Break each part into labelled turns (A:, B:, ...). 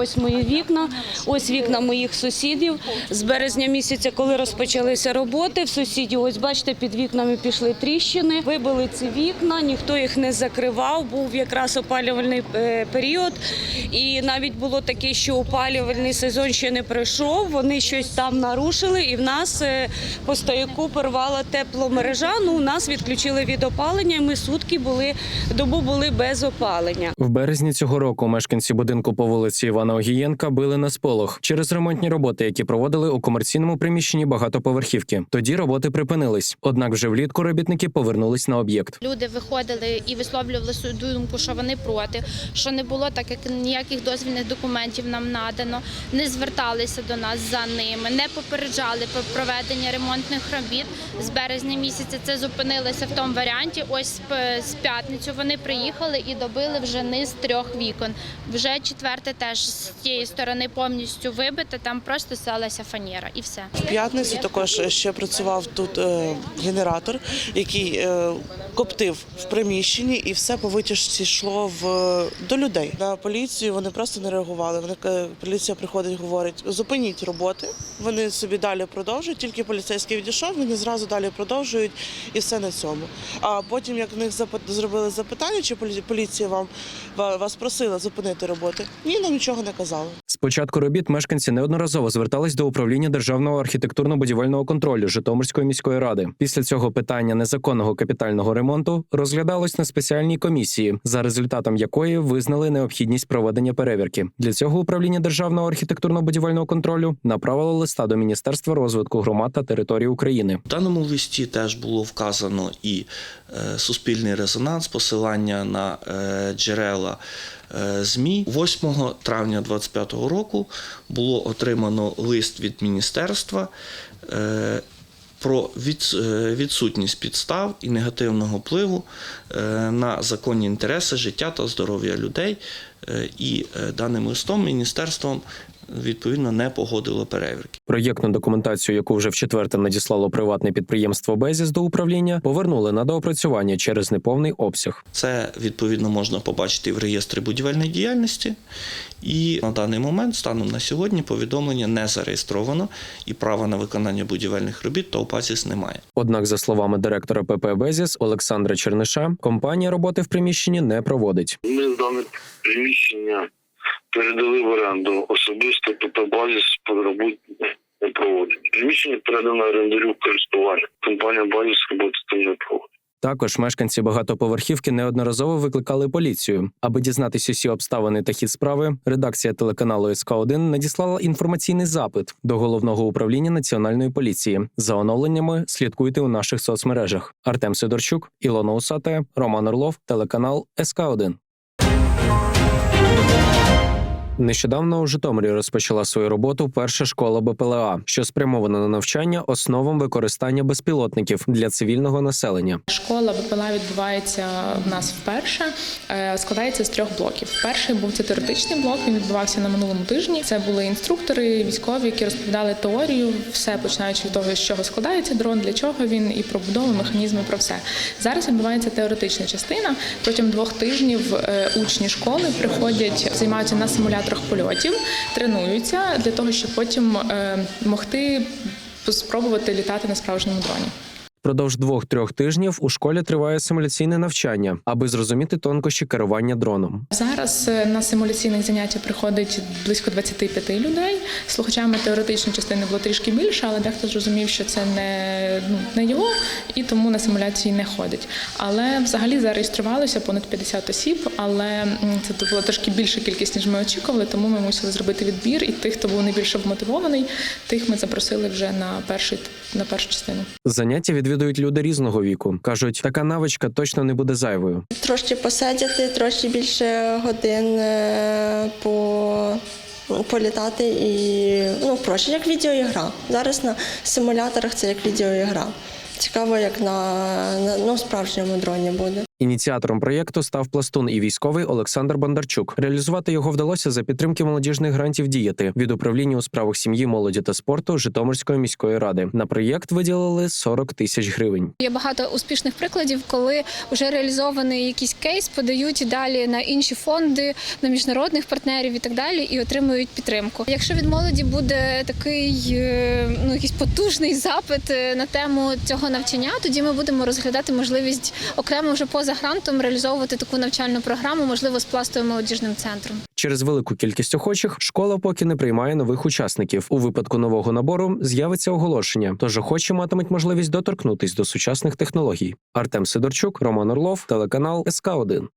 A: Ось мої вікна, ось вікна моїх сусідів. З березня місяця, коли розпочалися роботи, в сусідів, ось бачите, під вікнами пішли тріщини. Вибили ці вікна, ніхто їх не закривав. Був якраз опалювальний е, період. І навіть було таке, що опалювальний сезон ще не пройшов. Вони щось там нарушили, і в нас е, по стояку порвала тепломережа. Ну, у нас відключили від опалення. і Ми сутки були добу були без опалення.
B: В березні цього року мешканці будинку по вулиці Івана Огієнка били на сполох через ремонтні роботи, які проводили у комерційному приміщенні багатоповерхівки. Тоді роботи припинились. Однак вже влітку робітники повернулись на об'єкт.
C: Люди виходили і висловлювали свою думку, що вони проти, що не було так, як ніяких дозвільних документів нам надано, не зверталися до нас за ними, не попереджали про проведення ремонтних робіт. З березня місяця це зупинилося в тому варіанті. Ось з п'ятницю вони приїхали і добили вже низ трьох вікон. Вже четверте теж з тієї сторони повністю вибита, Там просто сталася фанера і все.
D: В п'ятницю також ще працював тут е, генератор, який е, коптив в приміщенні, і все по витяжці йшло в до людей. На поліцію вони просто не реагували. Вони е, поліція приходить, говорить: зупиніть роботи. Вони собі далі продовжують. Тільки поліцейський відійшов, вони зразу далі продовжують, і все на цьому. А потім, як в них зробили запитання, чи полі- поліція вам вас просила зупинити роботи, ні, нам нічого не казали.
B: Початку робіт мешканці неодноразово звертались до управління державного архітектурно-будівельного контролю Житомирської міської ради. Після цього питання незаконного капітального ремонту розглядалось на спеціальній комісії, за результатом якої визнали необхідність проведення перевірки. Для цього управління державного архітектурно-будівельного контролю направило листа до Міністерства розвитку громад та територій України.
E: В даному листі теж було вказано і е, суспільний резонанс, посилання на е, джерела ЗМІ. 8 травня 2025 року було отримано лист від міністерства. е, Про е, відсутність підстав і негативного впливу е, на законні інтереси життя та здоров'я людей, Е, і е, даним листом міністерством відповідно не погодило перевірки.
B: Проєктну документацію, яку вже в четверте надіслало приватне підприємство Безіс до управління, повернули на доопрацювання через неповний обсяг.
E: Це відповідно можна побачити в реєстрі будівельної діяльності. І на даний момент, станом на сьогодні, повідомлення не зареєстровано і права на виконання будівельних робіт та ОПАСІС немає.
B: Однак, за словами директора ПП Безіс Олександра Черниша, компанія роботи в приміщенні не проводить.
F: Ми дане приміщення передали в оренду особисто ПП базіс не проводить. Приміщення передано орендарю користування. Компанія базіс роботи там не проводить.
B: Також мешканці багатоповерхівки неодноразово викликали поліцію. Аби дізнатися усі обставини та хід справи, редакція телеканалу СК 1 надіслала інформаційний запит до головного управління національної поліції. За оновленнями слідкуйте у наших соцмережах. Артем Сидорчук, Ілона Усате, Роман Орлов, телеканал СК 1 Нещодавно у Житомирі розпочала свою роботу перша школа БПЛА, що спрямована на навчання основам використання безпілотників для цивільного населення.
G: Школа БПЛА відбувається в нас вперше. Е, Складається з трьох блоків. Перший був це теоретичний блок. Він відбувався на минулому тижні. Це були інструктори, військові, які розповідали теорію, все починаючи від того, з чого складається дрон, для чого він, і про будову, механізми, про все. Зараз відбувається теоретична частина. Протягом двох тижнів е, учні школи приходять, займаються на симуляторах польотів, тренуються для того, щоб потім е, могти спробувати літати на справжньому дроні.
B: Впродовж двох-трьох тижнів у школі триває симуляційне навчання, аби зрозуміти тонкощі керування дроном.
G: Зараз е, на симуляційних заняття приходить близько 25 людей. Слухачами теоретичної частини було трішки більше, але дехто зрозумів, що це не, ну, не його, і тому на симуляції не ходить. Але взагалі зареєструвалося понад 50 осіб, але це була трошки більша кількість, ніж ми очікували, тому ми мусили зробити відбір. І тих, хто був найбільше вмотивований, тих ми запросили вже на перший на першу частину.
B: Заняття відвідують люди різного віку. кажуть, така навичка точно не буде зайвою.
H: Трошки посидіти, трошки більше годин е, по. Політати і ну проще як відеоігра. Зараз на симуляторах це як відеоігра. Цікаво, як на, на ну, справжньому дроні буде.
B: Ініціатором проєкту став пластун і військовий Олександр Бондарчук. Реалізувати його вдалося за підтримки молодіжних грантів діяти від управління у справах сім'ї, молоді та спорту Житомирської міської ради. На проєкт виділили 40 тисяч гривень.
I: Є багато успішних прикладів, коли вже реалізований якийсь кейс, подають далі на інші фонди, на міжнародних партнерів і так далі, і отримують підтримку. Якщо від молоді буде такий е, ну якийсь потужний запит е, на тему цього навчання, тоді ми будемо розглядати можливість окремо вже поза грантом реалізовувати таку навчальну програму, можливо, з пластовим молодіжним центром.
B: Через велику кількість охочих школа поки не приймає нових учасників. У випадку нового набору з'явиться оголошення, тож охочі матимуть можливість доторкнутись до сучасних технологій. Артем Сидорчук, Роман Орлов, телеканал СК 1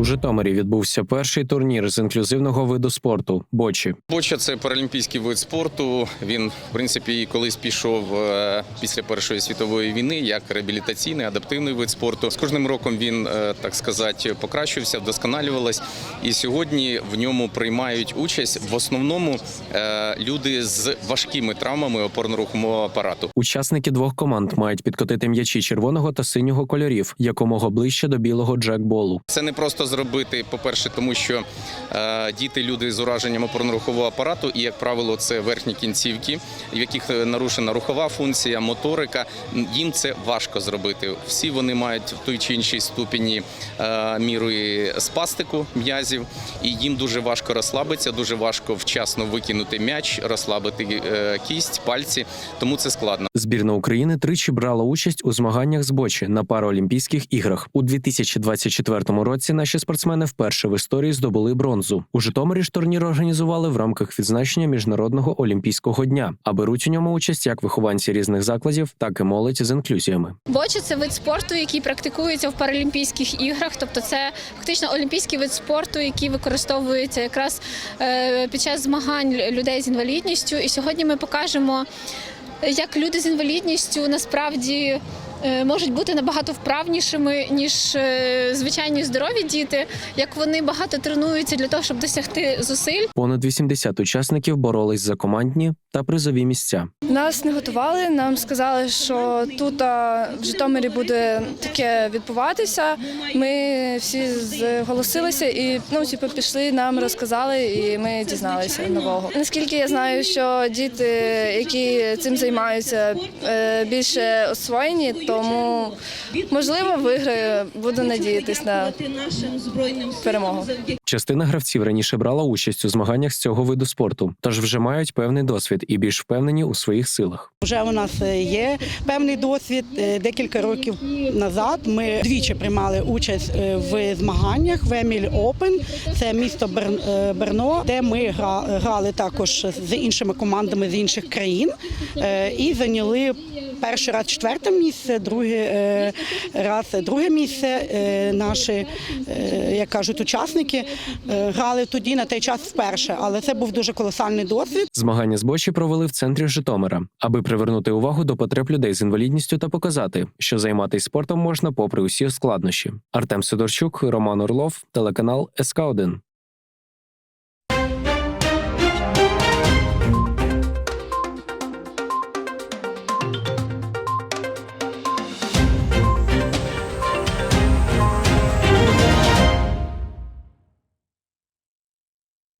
B: У Житомирі відбувся перший турнір з інклюзивного виду спорту бочі.
J: Боча це паралімпійський вид спорту. Він, в принципі, колись пішов е, після Першої світової війни як реабілітаційний, адаптивний вид спорту. З кожним роком він, е, так сказати, покращився, вдосконалювалась. І сьогодні в ньому приймають участь в основному е, люди з важкими травмами опорно-рухомого апарату.
B: Учасники двох команд мають підкотити м'ячі червоного та синього кольорів якомога ближче до білого джекболу.
J: Це не просто зробити, по-перше, тому що е, діти люди з ураженням опорно-рухового апарату, і, як правило, це верхні кінцівки, в яких е, нарушена рухова функція, моторика. Їм це важко зробити. Всі вони мають в той чи іншій ступені е, міри спастику м'язів, і їм дуже важко розслабитися, дуже важко вчасно викинути м'яч, розслабити кість, пальці. Тому це складно.
B: Збірна України тричі брала участь у змаганнях з бочі на Паралімпійських іграх. У 2024 році наші спортсмени вперше в історії здобули бронзу. У Житомирі ж турнір організували в рамках відзначення міжнародного олімпійського дня, а беруть у ньому участь як вихованці різних закладів, так і молодь з інклюзіями.
I: Боча це вид спорту, який практикується в Паралімпійських іграх, тобто це фактично олімпійський вид спорту, який використовується якраз е, під час змагань людей з інвалідністю. І сьогодні ми покажемо, як люди з інвалідністю насправді. е, Можуть бути набагато вправнішими ніж е, звичайні здорові діти, як вони багато тренуються для того, щоб досягти зусиль.
B: Понад 80 учасників боролись за командні та призові місця.
K: Нас не готували. Нам сказали, що тут в Житомирі буде таке відбуватися. Ми всі зголосилися і ну, типу, пішли, нам розказали, і ми дізналися нового. Наскільки я знаю, що діти, які цим займаються, е, більше освоєні, тому можливо виграю. Буду надіятись на перемогу.
B: Частина гравців раніше брала участь у змаганнях з цього виду спорту, тож вже мають певний досвід і більш впевнені у своїх силах.
L: Вже у нас е, є певний досвід. Е, Декілька років назад ми двічі приймали участь е, в змаганнях в Еміль Опен. Це місто Бер- Берно, де ми грали також з іншими командами з інших країн і зайняли перший раз четверте місце, другий е, раз друге місце. Е, Наші, е, як кажуть, учасники грали тоді на той час вперше, але це був дуже колосальний досвід.
B: Змагання з бочі провели в центрі Житомира, аби привернути увагу до потреб людей з інвалідністю та показати, що займатися спортом можна попри усі складнощі. Артем Сидорчук, Роман Орлов, телеканал СК 1